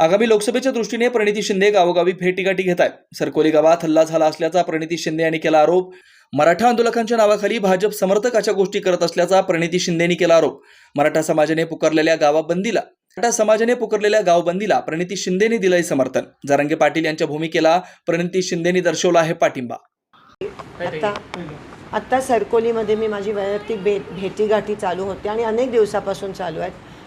आगामी लोकसभेच्या दृष्टीने प्रणिती शिंदे गावोगावी भेटीगाठी घेत आहेत. सरकोली गावात हल्ला झाला असल्याचा प्रणिती शिंदे यांनी केला आरोप. मराठा आंदोलकांच्या नावाखाली भाजप समर्थक अशा गोष्टी करत असल्याचा प्रणिती शिंदेनी केला आरोप. मराठा समाजाने पुकारलेल्या गावाबंदीला मराठा समाजाने पुकारलेल्या गावबंदीला प्रणिती शिंदेनी दिलंय समर्थन. जरंगे पाटील यांच्या भूमिकेला प्रणिती शिंदेनी दर्शवला आहे पाठिंबा. आत्ता आत्ता सरकोलीमध्ये मी माझी वैयक्तिक भे भेटीगाठी चालू होते आणि अनेक दिवसापासून चालू आहेत.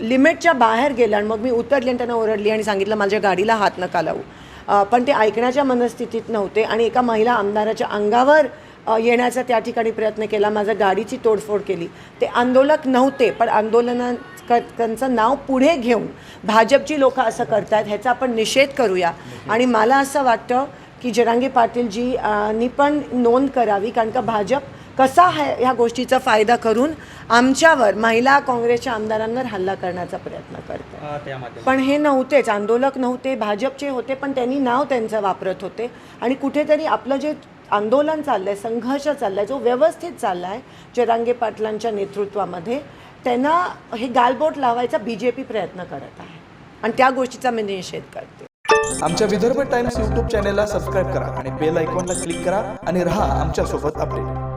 लिमिटच्या बाहेर गेलं आणि मग मी उतरली आणि त्यांना ओरडली आणि सांगितलं माझ्या गाडीला हात नका लावू. पण ते ऐकण्याच्या मनस्थितीत नव्हते आणि एका महिला आमदाराच्या अंगावर येण्याचा त्या ठिकाणी प्रयत्न केला माझ्या गाडीची तोडफोड केली. ते आंदोलक नव्हते पण आंदोलना त्यांचं नाव पुढे घेऊन भाजपची लोकं असं करतात ह्याचा आपण निषेध करूया. आणि मला असं वाटतं की जरांगे पाटीलजी नी पण नोंद करावी कारण का भाजप कसा हा ह्या गोष्टीचा फायदा करून आमच्यावर महिला काँग्रेसच्या आमदारांवर हल्ला करण्याचा प्रयत्न करते पण हे नव्हतेच आंदोलक नव्हते भाजपचे होते पण त्यांनी नाव त्यांचं वापरत होते. आणि कुठेतरी आपलं जे आंदोलन चाललं आहे संघर्ष चालला आहे जो व्यवस्थित चालला आहे जरांगे पाटलांच्या नेतृत्वामध्ये त्यांना हे गालबोट लावायचा बी जे पी प्रयत्न करत आहे. आणि त्या गोष्टीचा मी निषेध करते. आमच्या विदर्भ टाइम्स युट्यूब चॅनेलला सबस्क्राईब करा आणि बेल आयकॉनला क्लिक करा आणि रहा आमच्यासोबत अपडेट.